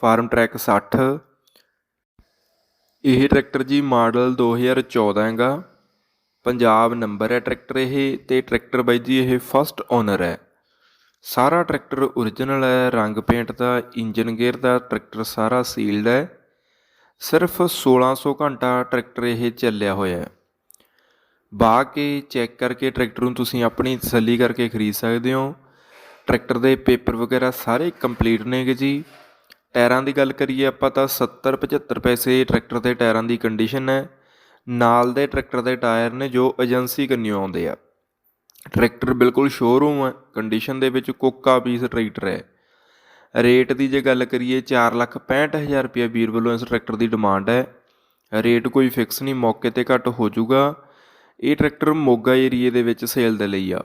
Farm track 60 ਇਹ tractor ਜੀ model 2014 ਹੈਗਾ। ਪੰਜਾਬ ਨੰਬਰ ਹੈ ਟਰੈਕਟਰ ਇਹ ਤੇ ਟਰੈਕਟਰ ਬਾਈ ਜੀ ਇਹ ਫਸਟ ਓਨਰ ਹੈ। ਸਾਰਾ ਟਰੈਕਟਰ origignal ਹੈ, ਰੰਗ ਪੇਂਟ ਦਾ ਇੰਜਨ ਗੇਅਰ ਦਾ, ਟਰੈਕਟਰ ਸਾਰਾ ਸੀਲਡ ਹੈ। ਸਿਰਫ 1600 ਘੰਟਾ ਟਰੈਕਟਰ ਇਹ ਚੱਲਿਆ ਹੋਇਆ ਹੈ। ਬਾ ਕੇ ਚੈੱਕ ਕਰਕੇ ਟਰੈਕਟਰ ਨੂੰ ਤੁਸੀਂ ਆਪਣੀ ਤਸੱਲੀ ਕਰਕੇ ਖਰੀਦ ਸਕਦੇ ਹੋ। ਟਰੈਕਟਰ ਦੇ ਪੇਪਰ ਵਗੈਰਾ ਸਾਰੇ ਕੰਪਲੀਟ ਨੇਗੇ ਜੀ। ਟਾਇਰਾਂ ਦੀ ਗੱਲ ਕਰੀਏ ਆਪਾਂ ਤਾਂ 70 75 ਪੈਸੇ ਟਰੈਕਟਰ ਦੇ ਟਾਇਰਾਂ ਦੀ ਕੰਡੀਸ਼ਨ ਹੈ। ਨਾਲ ਦੇ ਟਰੈਕਟਰ ਦੇ ਟਾਇਰ ਨੇ ਜੋ ਏਜੰਸੀ ਕੰਨਿਓ ਆਉਂਦੇ ਆ। ਟਰੈਕਟਰ ਬਿਲਕੁਲ ਸ਼ੋਰੂਮ ਹੈ। ਕੰਡੀਸ਼ਨ ਦੇ ਵਿੱਚ ਕੋਕਾ ਪੀਸ ਟਰੈਕਟਰ ਹੈ। ਰੇਟ ਦੀ ਜੇ ਗੱਲ ਕਰੀਏ 465000 ਰੁਪਏ ਵੀਰ ਵੱਲੋਂ ਇਸ ਟਰੈਕਟਰ ਦੀ ਡਿਮਾਂਡ ਹੈ। ਰੇਟ ਕੋਈ ਫਿਕਸ ਨਹੀਂ, ਮੌਕੇ ਤੇ ਘੱਟ ਹੋ ਜਾਊਗਾ। ਇਹ ਟਰੈਕਟਰ ਮੋਗਾ ਏਰੀਏ ਦੇ ਵਿੱਚ ਸੇਲ ਦੇ ਲਈ ਆ।